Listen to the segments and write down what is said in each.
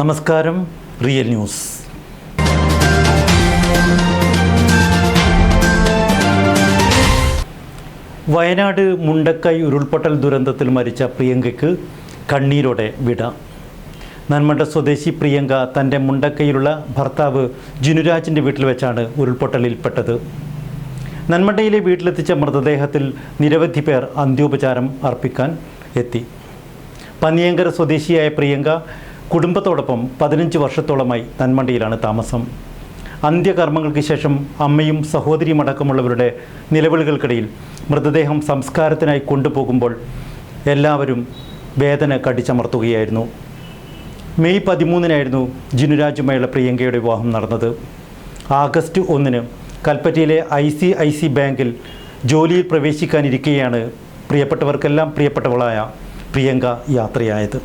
നമസ്കാരം real news. Wayanad Mundakkai ഉരുൾപൊട്ടൽ ദുരന്തത്തിൽ മരിച്ച പ്രിയങ്കയ്ക്ക് കണ്ണീരോടെ വിട. നന്മണ്ട സ്വദേശി പ്രിയങ്ക തന്റെ മുണ്ടക്കൈയിലുള്ള ഭർത്താവ് ജിനുരാജിന്റെ വീട്ടിൽ വെച്ചാണ് ഉരുൾപൊട്ടലിൽപ്പെട്ടത്. നന്മണ്ടയിലെ വീട്ടിലെത്തിച്ച മൃതദേഹത്തിൽ നിരവധി പേർ അന്ത്യോപചാരം അർപ്പിക്കാൻ എത്തി. പന്നിയങ്കര സ്വദേശിയായ പ്രിയങ്ക കുടുംബത്തോടൊപ്പം പതിനഞ്ച് വർഷത്തോളമായി നന്മണ്ടിയിലാണ് താമസം. അന്ത്യകർമ്മങ്ങൾക്ക് ശേഷം അമ്മയും സഹോദരിയും അടക്കമുള്ളവരുടെ നിലവിളികൾക്കിടയിൽ മൃതദേഹം സംസ്കാരത്തിനായി കൊണ്ടുപോകുമ്പോൾ എല്ലാവരും വേദന കടിച്ചമർത്തുകയായിരുന്നു. മെയ് പതിമൂന്നിനായിരുന്നു ജിനുരാജുമായുള്ള പ്രിയങ്കയുടെ വിവാഹം നടന്നത്. ആഗസ്റ്റ് ഒന്നിന് കൽപ്പറ്റയിലെ ഐ സി ഐ സി ബാങ്കിൽ ജോലിയിൽ പ്രവേശിക്കാനിരിക്കെയാണ് പ്രിയപ്പെട്ടവർക്കെല്ലാം പ്രിയപ്പെട്ടവളായ പ്രിയങ്ക യാത്രയായത്.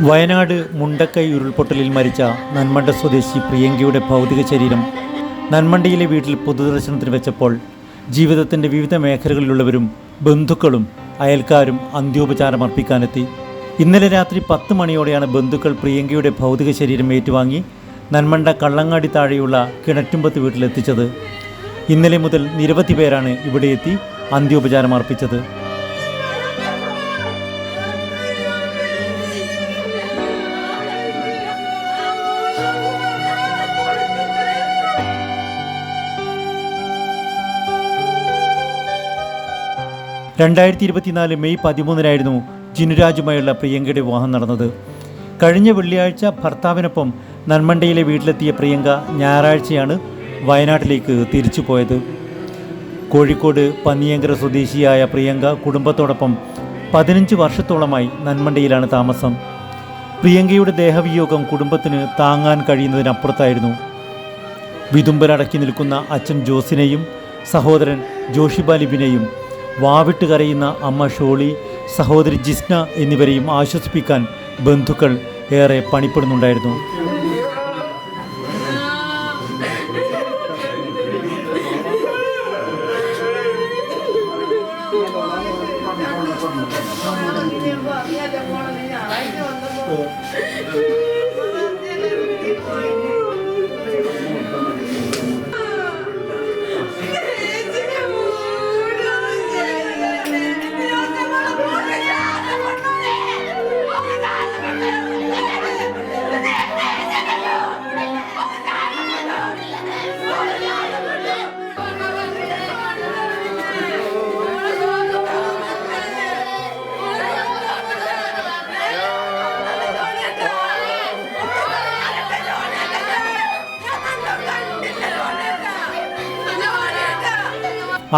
വയനാട് മുണ്ടക്കൈ ഉരുൾപൊട്ടലിൽ മരിച്ച നന്മണ്ട സ്വദേശി പ്രിയങ്കയുടെ ഭൗതിക ശരീരം നന്മണ്ടയിലെ വീട്ടിൽ പൊതുദർശനത്തിന് വെച്ചപ്പോൾ ജീവിതത്തിന്റെ വിവിധ മേഖലകളിലുള്ളവരും ബന്ധുക്കളും അയൽക്കാരും അന്ത്യോപചാരം അർപ്പിക്കാനെത്തി ഇന്നലെ രാത്രി പത്ത് മണിയോടെയാണ് ബന്ധുക്കൾ പ്രിയങ്കയുടെ ഭൗതിക ശരീരം ഏറ്റുവാങ്ങി നന്മണ്ട കള്ളങ്ങാടി താഴെയുള്ള കിണറ്റുമ്പത്ത് വീട്ടിലെത്തിച്ചത്. ഇന്നലെ മുതൽ നിരവധി പേരാണ് ഇവിടെ എത്തി അന്ത്യോപചാരം അർപ്പിച്ചത് രണ്ടായിരത്തി ഇരുപത്തിനാല് മെയ് പതിമൂന്നിനായിരുന്നു ജിനുരാജുമായുള്ള പ്രിയങ്കയുടെ വിവാഹം നടന്നത്. കഴിഞ്ഞ വെള്ളിയാഴ്ച ഭർത്താവിനൊപ്പം നന്മണ്ടയിലെ വീട്ടിലെത്തിയ പ്രിയങ്ക ഞായറാഴ്ചയാണ് വയനാട്ടിലേക്ക് തിരിച്ചു പോയത്. കോഴിക്കോട് പന്നിയങ്കര സ്വദേശിയായ പ്രിയങ്ക കുടുംബത്തോടൊപ്പം പതിനഞ്ച് വർഷത്തോളമായി നന്മണ്ടയിലാണ് താമസം. പ്രിയങ്കയുടെ ദേഹവിയോഗം കുടുംബത്തിന് താങ്ങാൻ കഴിയുന്നതിനപ്പുറത്തായിരുന്നു. വിതുമ്പലടക്കി നിൽക്കുന്ന അച്ഛൻ ജോസിനെയും സഹോദരൻ ജോഷിബാലിബിനെയും വാവിട്ട് കരയുന്ന അമ്മ ഷോളി സഹോദരി ജിസ്ന എന്നിവരെയും ആശ്വസിപ്പിക്കാൻ ബന്ധുക്കൾ ഏറെ പണിപ്പെടുന്നുണ്ടായിരുന്നു.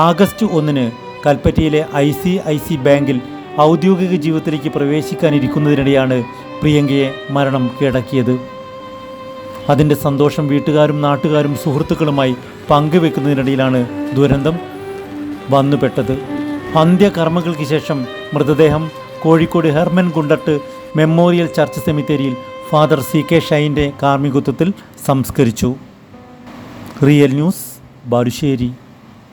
ആഗസ്റ്റ് ഒന്നിന് കൽപ്പറ്റയിലെ ഐ സി ഐ സി ബാങ്കിൽ ഔദ്യോഗിക ജീവിതത്തിലേക്ക് പ്രവേശിക്കാനിരിക്കുന്നതിനിടെയാണ് പ്രിയങ്കയെ മരണം കീഴടക്കിയത്. അതിന്റെ സന്തോഷം വീട്ടുകാരും നാട്ടുകാരും സുഹൃത്തുക്കളുമായി പങ്കുവെക്കുന്നതിനിടയിലാണ് ദുരന്തം വന്നുപെട്ടത്. അന്ത്യകർമ്മങ്ങൾക്ക് ശേഷം മൃതദേഹം Kozhikode Hermann Gundert memorial church സെമിത്തേരിയിൽ ഫാദർ സി കെ ഷൈന്റെ കാർമ്മികത്വത്തിൽ സംസ്കരിച്ചു. Real news Balussery.